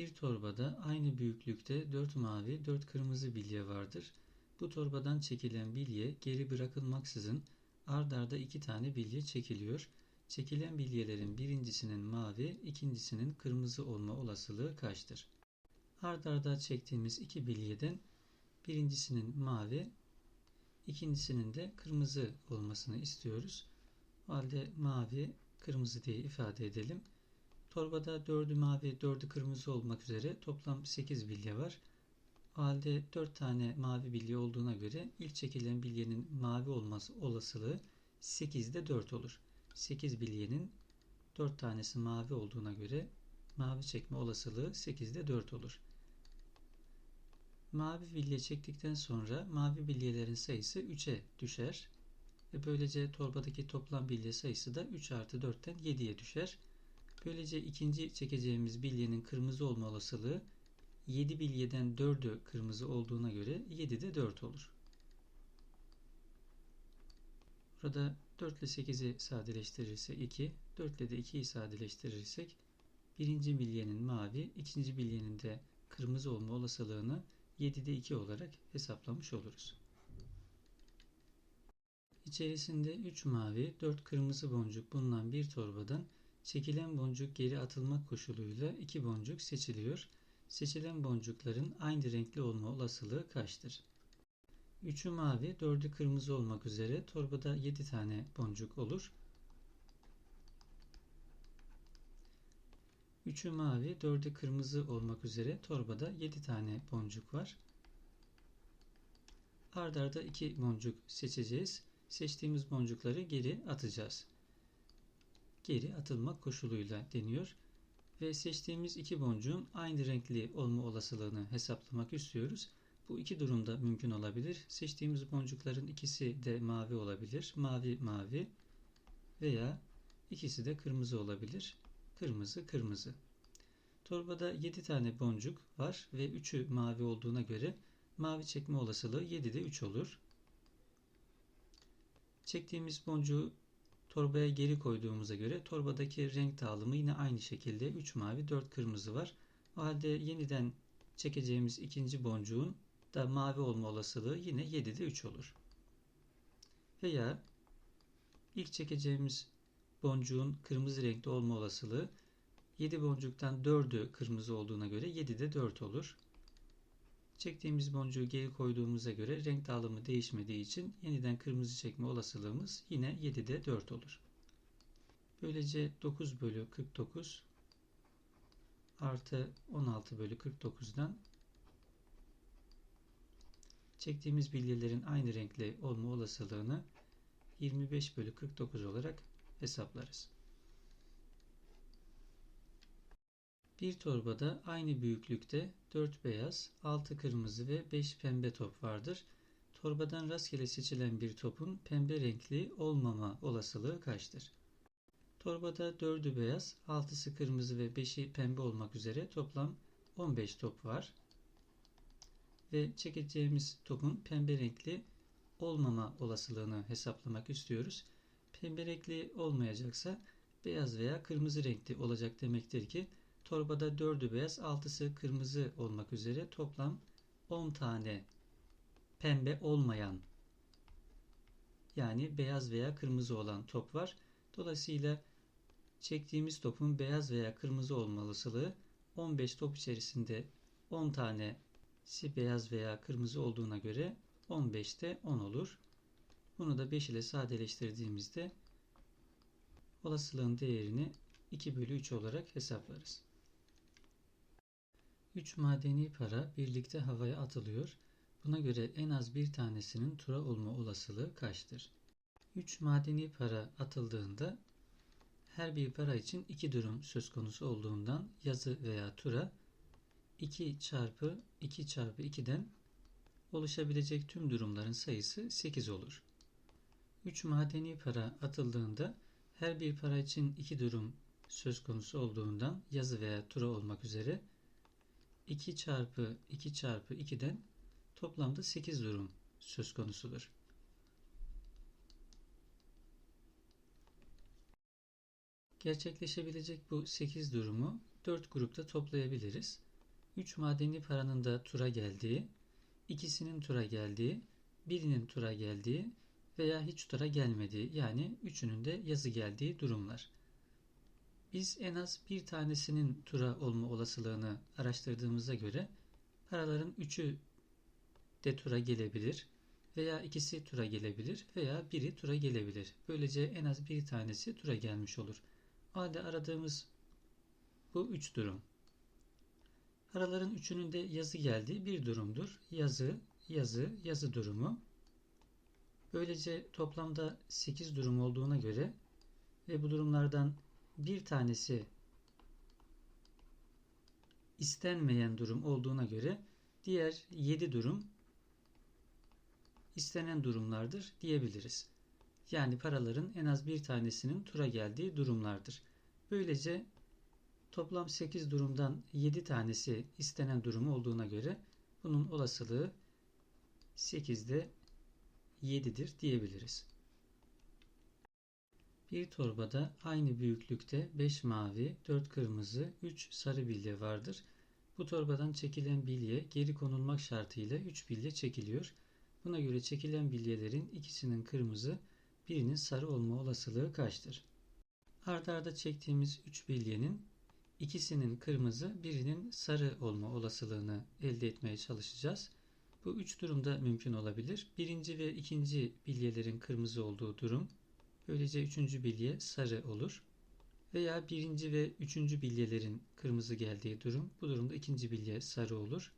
Bir torbada aynı büyüklükte 4 mavi 4 kırmızı bilye vardır. Bu torbadan çekilen bilye geri bırakılmaksızın ard arda iki tane bilye çekiliyor. Çekilen bilyelerin birincisinin mavi, ikincisinin kırmızı olma olasılığı kaçtır? Ard arda çektiğimiz iki bilyeden birincisinin mavi, ikincisinin de kırmızı olmasını istiyoruz. O halde mavi, kırmızı diye ifade edelim. Torbada 4'ü mavi, 4'ü kırmızı olmak üzere toplam 8 bilye var. O halde 4 tane mavi bilye olduğuna göre ilk çekilen bilyenin mavi olması olasılığı 8'de 4 olur. 8 bilyenin 4 tanesi mavi olduğuna göre mavi çekme olasılığı 8'de 4 olur. Mavi bilye çektikten sonra mavi bilyelerin sayısı 3'e düşer. Ve böylece torbadaki toplam bilye sayısı da 3 artı 4'ten 7'ye düşer. Böylece ikinci çekeceğimiz bilyenin kırmızı olma olasılığı 7 bilyeden 4'ü kırmızı olduğuna göre 7 de 4 olur. Burada 4 ile 8'i sadeleştirirsek 2, 4 ile de 2'yi sadeleştirirsek birinci bilyenin mavi, ikinci bilyenin de kırmızı olma olasılığını 7'de 2 olarak hesaplamış oluruz. İçerisinde 3 mavi, 4 kırmızı boncuk bulunan bir torbadan çekilen boncuk geri atılmak koşuluyla 2 boncuk seçiliyor. Seçilen boncukların aynı renkli olma olasılığı kaçtır? 3'ü mavi, 4'ü kırmızı olmak üzere torbada 7 tane boncuk olur. 3'ü mavi, 4'ü kırmızı olmak üzere torbada 7 tane boncuk var. Ardarda arda 2 boncuk seçeceğiz. Seçtiğimiz boncukları geri atacağız. Geri atılmak koşuluyla deniyor. Ve seçtiğimiz iki boncuğun aynı renkli olma olasılığını hesaplamak istiyoruz. Bu iki durumda mümkün olabilir. Seçtiğimiz boncukların ikisi de mavi olabilir. Mavi mavi veya ikisi de kırmızı olabilir. Kırmızı kırmızı. Torbada 7 tane boncuk var ve 3'ü mavi olduğuna göre mavi çekme olasılığı 7'de 3 olur. Çektiğimiz boncuğu torbaya geri koyduğumuza göre torbadaki renk dağılımı yine aynı şekilde 3 mavi 4 kırmızı var. O halde yeniden çekeceğimiz ikinci boncuğun da mavi olma olasılığı yine 7'de 3 olur. Veya ilk çekeceğimiz boncuğun kırmızı renkte olma olasılığı 7 boncuktan 4'ü kırmızı olduğuna göre 7'de 4 olur. Çektiğimiz boncuğu geri koyduğumuza göre renk dağılımı değişmediği için yeniden kırmızı çekme olasılığımız yine 7'de 4 olur. Böylece 9 bölü 49 artı 16 bölü 49'dan çektiğimiz bilyelerin aynı renkli olma olasılığını 25 bölü 49 olarak hesaplarız. Bir torbada aynı büyüklükte 4 beyaz, 6 kırmızı ve 5 pembe top vardır. Torbadan rastgele seçilen bir topun pembe renkli olmama olasılığı kaçtır? Torbada 4'ü beyaz, 6'sı kırmızı ve 5'i pembe olmak üzere toplam 15 top var. Ve çekeceğimiz topun pembe renkli olmama olasılığını hesaplamak istiyoruz. Pembe renkli olmayacaksa beyaz veya kırmızı renkli olacak demektir ki Torbada 4'ü beyaz, 6'sı kırmızı olmak üzere toplam 10 tane pembe olmayan yani beyaz veya kırmızı olan top var. Dolayısıyla çektiğimiz topun beyaz veya kırmızı olma olasılığı 15 top içerisinde 10 tanesi beyaz veya kırmızı olduğuna göre 15'te 10 olur. Bunu da 5 ile sadeleştirdiğimizde olasılığın değerini 2 bölü 3 olarak hesaplarız. 3 madeni para birlikte havaya atılıyor. Buna göre en az bir tanesinin tura olma olasılığı kaçtır? 3 madeni para atıldığında her bir para için iki durum söz konusu olduğundan yazı veya tura 2 çarpı 2 çarpı 2'den oluşabilecek tüm durumların sayısı 8 olur. 3 madeni para atıldığında her bir para için iki durum söz konusu olduğundan yazı veya tura olmak üzere 2 çarpı 2 çarpı 2'den toplamda 8 durum söz konusudur. Gerçekleşebilecek bu 8 durumu 4 grupta toplayabiliriz. 3 madeni paranın da tura geldiği, ikisinin tura geldiği, birinin tura geldiği veya hiç tura gelmediği yani üçünün de yazı geldiği durumlar. Biz en az bir tanesinin tura olma olasılığını araştırdığımıza göre paraların üçü de tura gelebilir veya ikisi tura gelebilir veya biri tura gelebilir. Böylece en az bir tanesi tura gelmiş olur. O halde aradığımız bu üç durum. Paraların üçünün de yazı geldiği bir durumdur. Yazı, yazı, yazı durumu. Böylece toplamda 8 durum olduğuna göre ve bu durumlardan bir tanesi istenmeyen durum olduğuna göre diğer 7 durum istenen durumlardır diyebiliriz. Yani paraların en az bir tanesinin tura geldiği durumlardır. Böylece toplam 8 durumdan 7 tanesi istenen durum olduğuna göre bunun olasılığı 8'de 7'dir diyebiliriz. Bir torbada aynı büyüklükte 5 mavi, 4 kırmızı, 3 sarı bilye vardır. Bu torbadan çekilen bilye geri konulmak şartıyla 3 bilye çekiliyor. Buna göre çekilen bilyelerin ikisinin kırmızı, birinin sarı olma olasılığı kaçtır? Arda arda çektiğimiz 3 bilyenin ikisinin kırmızı, birinin sarı olma olasılığını elde etmeye çalışacağız. Bu üç durumda mümkün olabilir. Birinci ve ikinci bilyelerin kırmızı olduğu durum, böylece üçüncü bilye sarı olur. Veya birinci ve üçüncü bilyelerin kırmızı geldiği durum, bu durumda ikinci bilye sarı olur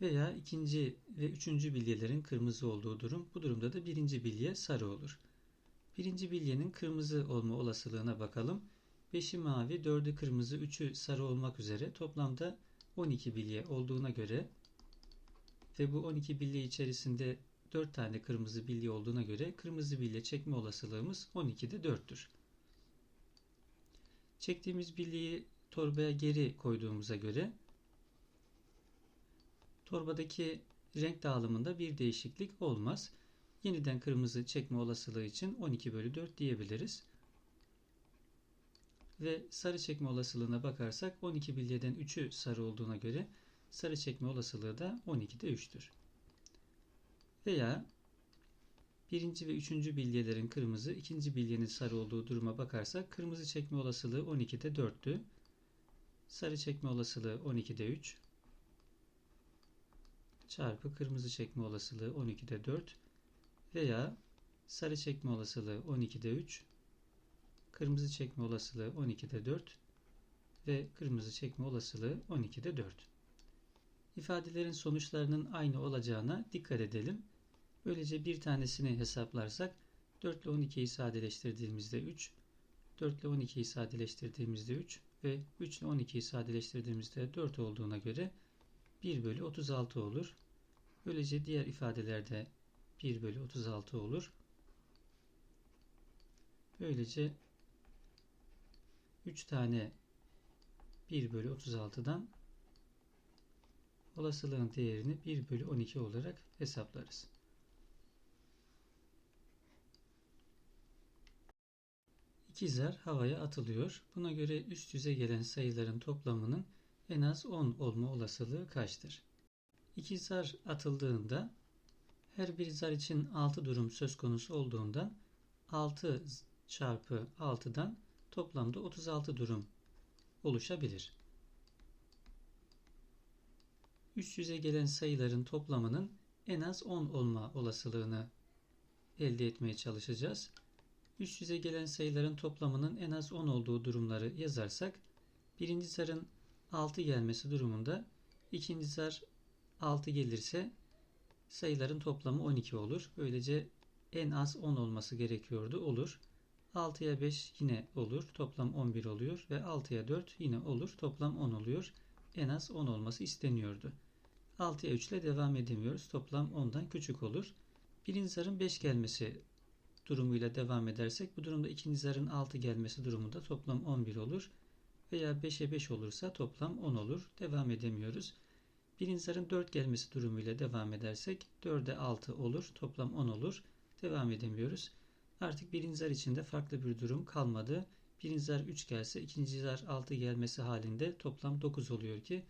veya ikinci ve üçüncü bilyelerin kırmızı olduğu durum. Bu durumda da birinci bilye sarı olur. Birinci bilyenin kırmızı olma olasılığına bakalım. 5'i mavi, 4'ü kırmızı, 3'ü sarı olmak üzere toplamda 12 bilye olduğuna göre ve bu 12 bilye içerisinde 4 tane kırmızı bilye olduğuna göre kırmızı bilye çekme olasılığımız 12'de 4'tür. Çektiğimiz bilyeyi torbaya geri koyduğumuza göre Torbadaki renk dağılımında bir değişiklik olmaz. Yeniden kırmızı çekme olasılığı için 12 bölü 4 diyebiliriz. Ve sarı çekme olasılığına bakarsak 12 bilyeden 3'ü sarı olduğuna göre sarı çekme olasılığı da 12'de 3'tür. Veya birinci ve üçüncü bilyelerin kırmızı, ikinci bilyenin sarı olduğu duruma bakarsak kırmızı çekme olasılığı 12'de 4'tü. Sarı çekme olasılığı 12'de 3 çarpı kırmızı çekme olasılığı 12'de 4 veya sarı çekme olasılığı 12'de 3 kırmızı çekme olasılığı 12'de 4 ve kırmızı çekme olasılığı 12'de 4. İfadelerin sonuçlarının aynı olacağına dikkat edelim. Böylece bir tanesini hesaplarsak 4 ile 12'yi sadeleştirdiğimizde 3, 4 ile 12'yi sadeleştirdiğimizde 3 ve 3 ile 12'yi sadeleştirdiğimizde 4 olduğuna göre 1 bölü 36 olur. Böylece diğer ifadelerde 1 bölü 36 olur. Böylece 3 tane 1 bölü 36'dan olasılığın değerini 1 bölü 12 olarak hesaplarız. İki zar havaya atılıyor. Buna göre üst yüze gelen sayıların toplamının en az 10 olma olasılığı kaçtır? İki zar atıldığında her bir zar için 6 durum söz konusu olduğundan 6 çarpı 6'dan toplamda 36 durum oluşabilir. Üst yüze gelen sayıların toplamının en az 10 olma olasılığını elde etmeye çalışacağız. Üst yüze gelen sayıların toplamının en az 10 olduğu durumları yazarsak birinci zarın 6 gelmesi durumunda ikinci zar 6 gelirse sayıların toplamı 12 olur. Böylece en az 10 olması gerekiyordu. Olur. 6'ya 5 yine olur. Toplam 11 oluyor. Ve 6'ya 4 yine olur. Toplam 10 oluyor. En az 10 olması isteniyordu. 6'ya 3 ile devam edemiyoruz. Toplam 10'dan küçük olur. Birinci zarın 5 gelmesi durumuyla devam edersek bu durumda ikinci zarın 6 gelmesi durumunda toplam 11 olur veya 5'e 5 olursa toplam 10 olur. Devam edemiyoruz. Birinci zarın 4 gelmesi durumuyla devam edersek 4'e 6 olur. Toplam 10 olur. Devam edemiyoruz. Artık birinci zar içinde farklı bir durum kalmadı. Birinci zar 3 gelse ikinci zar 6 gelmesi halinde toplam 9 oluyor ki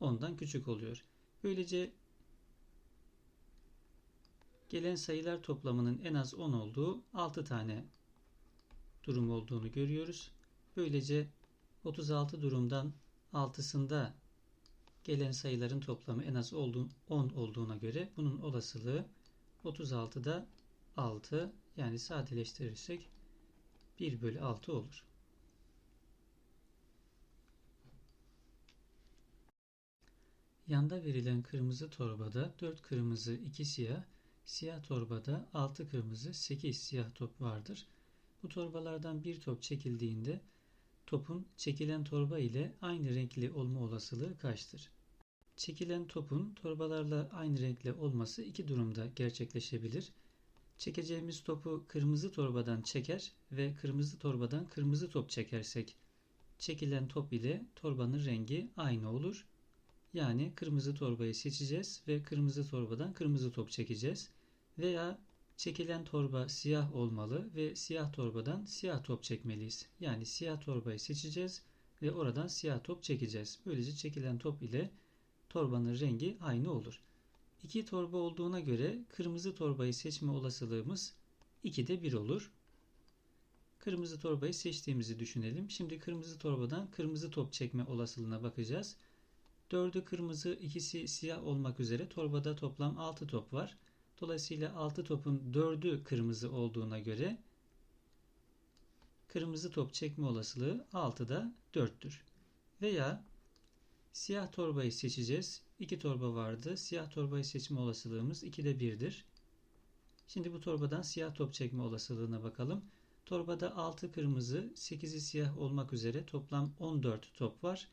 10'dan küçük oluyor. Böylece gelen sayılar toplamının en az 10 olduğu 6 tane durum olduğunu görüyoruz. Böylece 36 durumdan 6'sında gelen sayıların toplamı en az 10 olduğuna göre bunun olasılığı 36'da 6 yani sadeleştirirsek 1 bölü 6 olur. Yanda verilen kırmızı torbada 4 kırmızı 2 siyah, siyah torbada 6 kırmızı 8 siyah top vardır. Bu torbalardan bir top çekildiğinde topun çekilen torba ile aynı renkli olma olasılığı kaçtır? Çekilen topun torbalarla aynı renkli olması iki durumda gerçekleşebilir. Çekeceğimiz topu kırmızı torbadan çeker ve kırmızı torbadan kırmızı top çekersek çekilen top ile torbanın rengi aynı olur. Yani kırmızı torbayı seçeceğiz ve kırmızı torbadan kırmızı top çekeceğiz. Veya çekilen torba siyah olmalı ve siyah torbadan siyah top çekmeliyiz. Yani siyah torbayı seçeceğiz ve oradan siyah top çekeceğiz. Böylece çekilen top ile torbanın rengi aynı olur. İki torba olduğuna göre kırmızı torbayı seçme olasılığımız 2'de 1 olur. Kırmızı torbayı seçtiğimizi düşünelim. Şimdi kırmızı torbadan kırmızı top çekme olasılığına bakacağız. 4'ü kırmızı, ikisi siyah olmak üzere torbada toplam 6 top var. Dolayısıyla 6 topun 4'ü kırmızı olduğuna göre kırmızı top çekme olasılığı 6'da 4'tür. Veya siyah torbayı seçeceğiz. 2 torba vardı. Siyah torbayı seçme olasılığımız 2'de 1'dir. Şimdi bu torbadan siyah top çekme olasılığına bakalım. Torbada 6 kırmızı, 8'i siyah olmak üzere toplam 14 top var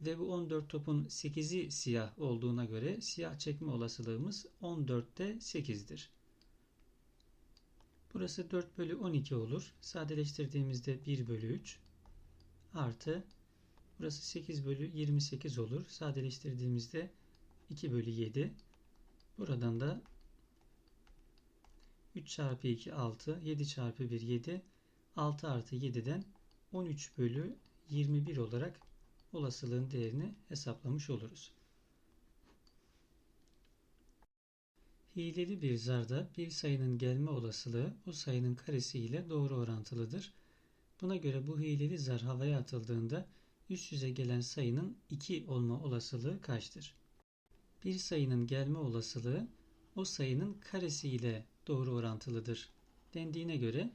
ve bu 14 topun 8'i siyah olduğuna göre siyah çekme olasılığımız 14'te 8'dir. Burası 4 bölü 12 olur. Sadeleştirdiğimizde 1 bölü 3 artı burası 8 bölü 28 olur. Sadeleştirdiğimizde 2 bölü 7. Buradan da 3 çarpı 2 6, 7 çarpı 1 7, 6 artı 7'den 13 bölü 21 olarak olasılığın değerini hesaplamış oluruz. Hileli bir zarda bir sayının gelme olasılığı o sayının karesi ile doğru orantılıdır. Buna göre bu hileli zar havaya atıldığında üst yüze gelen sayının 2 olma olasılığı kaçtır? Bir sayının gelme olasılığı o sayının karesi ile doğru orantılıdır. Dendiğine göre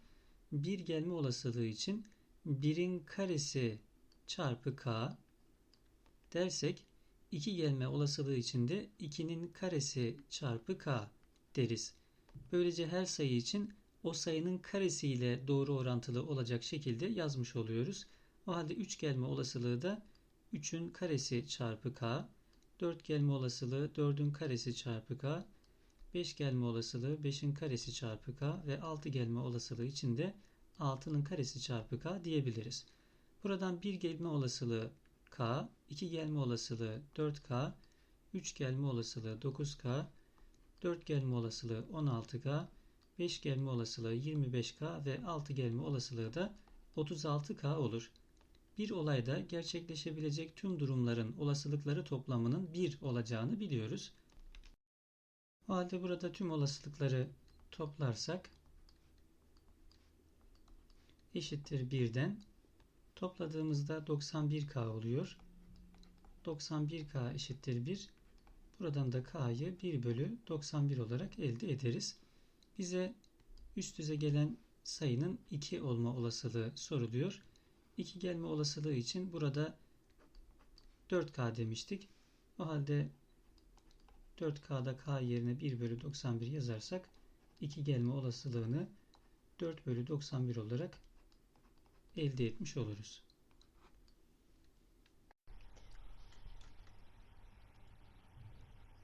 bir gelme olasılığı için 1'in karesi çarpı k dersek 2 gelme olasılığı içinde 2'nin karesi çarpı k deriz. Böylece her sayı için o sayının karesi ile doğru orantılı olacak şekilde yazmış oluyoruz. O halde 3 gelme olasılığı da 3'ün karesi çarpı k, 4 gelme olasılığı 4'ün karesi çarpı k, 5 gelme olasılığı 5'in karesi çarpı k ve 6 gelme olasılığı için de 6'nın karesi çarpı k diyebiliriz. Buradan 1 gelme olasılığı k, 2 gelme olasılığı 4k, 3 gelme olasılığı 9k, 4 gelme olasılığı 16k, 5 gelme olasılığı 25k ve 6 gelme olasılığı da 36k olur. Bir olayda gerçekleşebilecek tüm durumların olasılıkları toplamının 1 olacağını biliyoruz. O halde burada tüm olasılıkları toplarsak eşittir 1'den topladığımızda 91k oluyor. 91k eşittir 1. Buradan da k'yı 1 bölü 91 olarak elde ederiz. Bize üst üze gelen sayının 2 olma olasılığı soruluyor. 2 gelme olasılığı için burada 4k demiştik. O halde 4k'da k yerine 1 bölü 91 yazarsak 2 gelme olasılığını 4 bölü 91 olarak elde etmiş oluruz.